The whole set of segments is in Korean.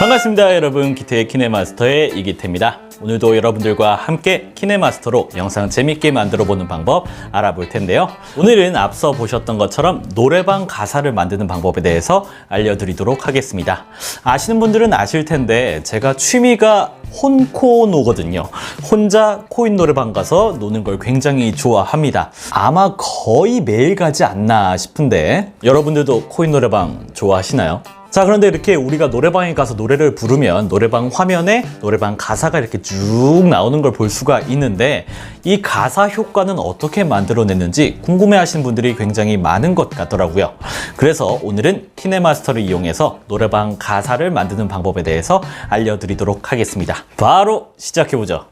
반갑습니다 여러분. 기태의 키네마스터의 이기태입니다 오늘도 여러분들과 함께 키네마스터로 영상 재밌게 만들어 보는 방법 알아볼 텐데요. 오늘은 앞서 보셨던 것처럼 노래방 가사를 만드는 방법에 대해서 알려드리도록 하겠습니다. 아시는 분들은 아실 텐데 제가 취미가 혼코노거든요. 혼자 코인 노래방 가서 노는 걸 굉장히 좋아합니다. 아마 거의 매일 가지 않나 싶은데 여러분들도 코인 노래방 좋아하시나요? 자 그런데 이렇게 우리가 노래방에 가서 노래를 부르면 노래방 화면에 노래방 가사가 이렇게 쭉 나오는 걸 볼 수가 있는데 이 가사 효과는 어떻게 만들어냈는지 궁금해 하시는 분들이 굉장히 많은 것 같더라고요. 그래서 오늘은 키네마스터를 이용해서 노래방 가사를 만드는 방법에 대해서 알려드리도록 하겠습니다. 바로 시작해보죠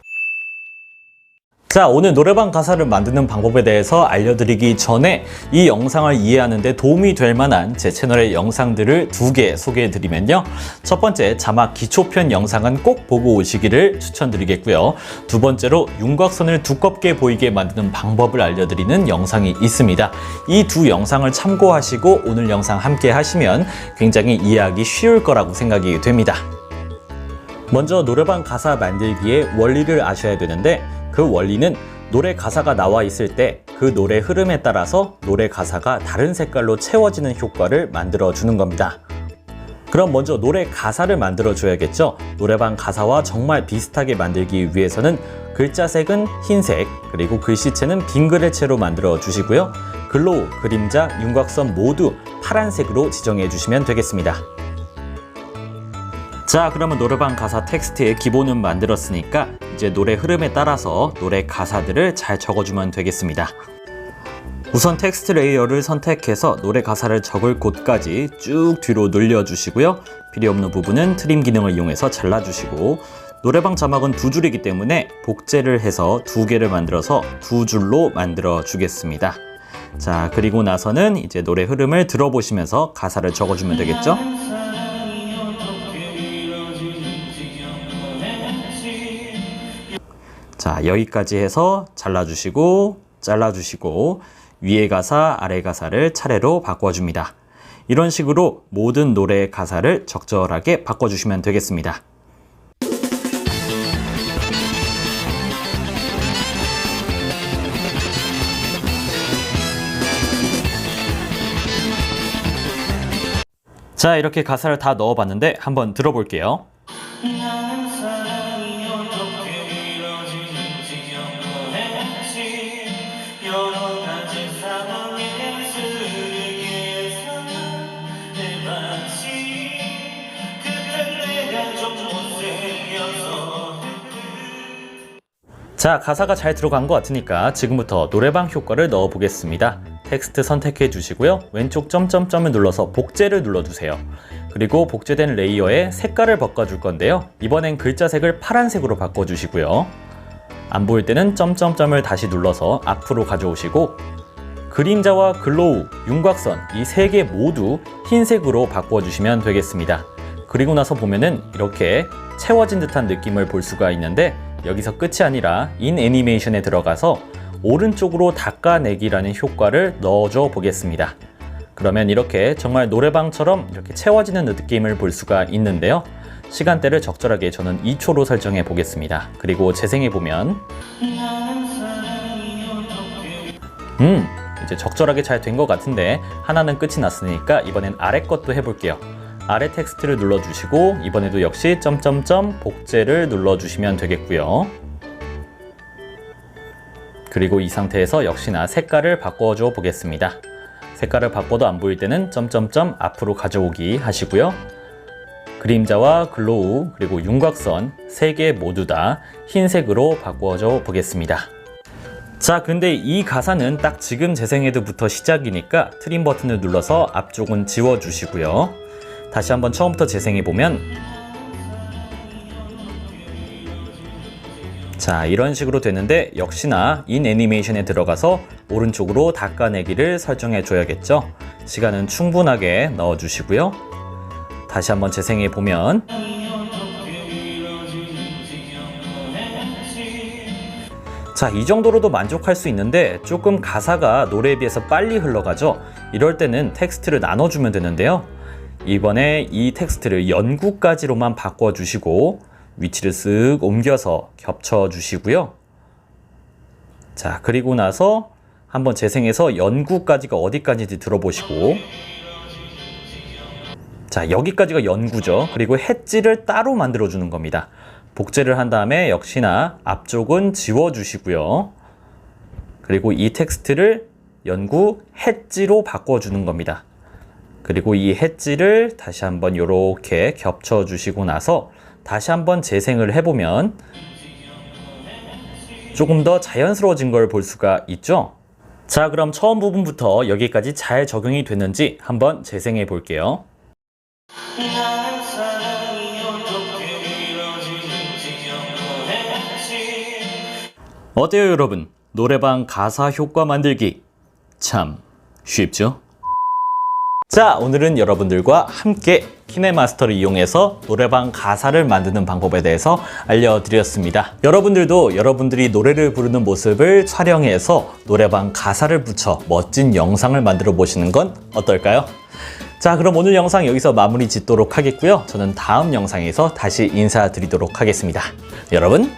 자, 오늘 노래방 가사를 만드는 방법에 대해서 알려드리기 전에 이 영상을 이해하는 데 도움이 될 만한 제 채널의 영상들을 두 개 소개해 드리면요. 첫 번째, 자막 기초편 영상은 꼭 보고 오시기를 추천드리겠고요. 두 번째로 윤곽선을 두껍게 보이게 만드는 방법을 알려드리는 영상이 있습니다. 이 두 영상을 참고하시고 오늘 영상 함께 하시면 굉장히 이해하기 쉬울 거라고 생각이 됩니다. 먼저 노래방 가사 만들기의 원리를 아셔야 되는데 그 원리는 노래 가사가 나와 있을 때 그 노래 흐름에 따라서 노래 가사가 다른 색깔로 채워지는 효과를 만들어 주는 겁니다. 그럼 먼저 노래 가사를 만들어 줘야겠죠? 노래방 가사와 정말 비슷하게 만들기 위해서는 글자색은 흰색, 그리고 글씨체는 빈 글의체로 만들어 주시고요. 글로우, 그림자, 윤곽선 모두 파란색으로 지정해 주시면 되겠습니다. 자 그러면 노래방 가사 텍스트의 기본은 만들었으니까 이제 노래 흐름에 따라서 노래 가사들을 잘 적어주면 되겠습니다. 우선 텍스트 레이어를 선택해서 노래 가사를 적을 곳까지 쭉 뒤로 늘려주시고요. 필요 없는 부분은 트림 기능을 이용해서 잘라주시고 노래방 자막은 두 줄이기 때문에 복제를 해서 두 개를 만들어서 두 줄로 만들어 주겠습니다. 자 그리고 나서는 이제 노래 흐름을 들어보시면서 가사를 적어주면 되겠죠? 자, 여기까지 해서 잘라주시고, 잘라주시고, 위에 가사, 아래 가사를 차례로 바꿔줍니다. 이런 식으로 모든 노래의 가사를 적절하게 바꿔주시면 되겠습니다. 자, 이렇게 가사를 다 넣어봤는데 한번 들어볼게요. 자, 가사가 잘 들어간 것 같으니까 지금부터 노래방 효과를 넣어 보겠습니다. 텍스트 선택해 주시고요. 왼쪽 점점점을 눌러서 복제를 눌러 주세요. 그리고 복제된 레이어에 색깔을 바꿔 줄 건데요. 이번엔 글자 색을 파란색으로 바꿔 주시고요. 안 보일 때는 점점점을 다시 눌러서 앞으로 가져오시고 그림자와 글로우, 윤곽선 이 세 개 모두 흰색으로 바꿔주시면 되겠습니다. 그리고 나서 보면은 이렇게 채워진 듯한 느낌을 볼 수가 있는데 여기서 끝이 아니라 인 애니메이션에 들어가서 오른쪽으로 닦아내기라는 효과를 넣어줘 보겠습니다. 그러면 이렇게 정말 노래방처럼 이렇게 채워지는 느낌을 볼 수가 있는데요. 시간대를 적절하게 저는 2초로 설정해 보겠습니다. 그리고 재생해 보면 음 이제 적절하게 잘 된 것 같은데 하나는 끝이 났으니까 이번엔 아래 것도 해볼게요. 아래 텍스트를 눌러주시고 이번에도 역시 점점점 복제를 눌러주시면 되겠고요. 그리고 이 상태에서 역시나 색깔을 바꿔줘 보겠습니다. 색깔을 바꿔도 안 보일 때는 점점점 앞으로 가져오기 하시고요 그림자와 글로우 그리고 윤곽선 세 개 모두 다 흰색으로 바꿔줘 보겠습니다 자, 근데 이 가사는 딱 지금 재생해도부터 시작이니까 트림 버튼을 눌러서 앞쪽은 지워주시고요. 다시 한번 처음부터 재생해 보면 자, 이런 식으로 되는데 역시나 인 애니메이션에 들어가서 오른쪽으로 닦아내기를 설정해 줘야겠죠. 시간은 충분하게 넣어 주시고요. 다시 한번 재생해 보면 자, 이 정도로도 만족할 수 있는데 조금 가사가 노래에 비해서 빨리 흘러가죠. 이럴 때는 텍스트를 나눠주면 되는데요. 이번에 이 텍스트를 연구까지로만 바꿔주시고 위치를 쓱 옮겨서 겹쳐주시고요. 자, 그리고 나서 한번 재생해서 연구까지가 어디까지인지 들어보시고 자, 여기까지가 연구죠. 그리고 해지를 따로 만들어주는 겁니다. 복제를 한 다음에 역시나 앞쪽은 지워주시고요. 그리고 이 텍스트를 연구 해지로 바꿔주는 겁니다. 그리고 이 해지를 다시 한번 이렇게 겹쳐주시고 나서 다시 한번 재생을 해보면 조금 더 자연스러워진 걸 볼 수가 있죠. 자, 그럼 처음 부분부터 여기까지 잘 적용이 됐는지 한번 재생해 볼게요. 나는 사랑이 어떻게 이루어지는지 연구했지 어때요, 여러분? 노래방 가사 효과 만들기 참 쉽죠? 자, 오늘은 여러분들과 함께 키네마스터를 이용해서 노래방 가사를 만드는 방법에 대해서 알려드렸습니다. 여러분들도 여러분들이 노래를 부르는 모습을 촬영해서 노래방 가사를 붙여 멋진 영상을 만들어 보시는 건 어떨까요? 자, 그럼 오늘 영상 여기서 마무리 짓도록 하겠고요. 저는 다음 영상에서 다시 인사드리도록 하겠습니다. 여러분,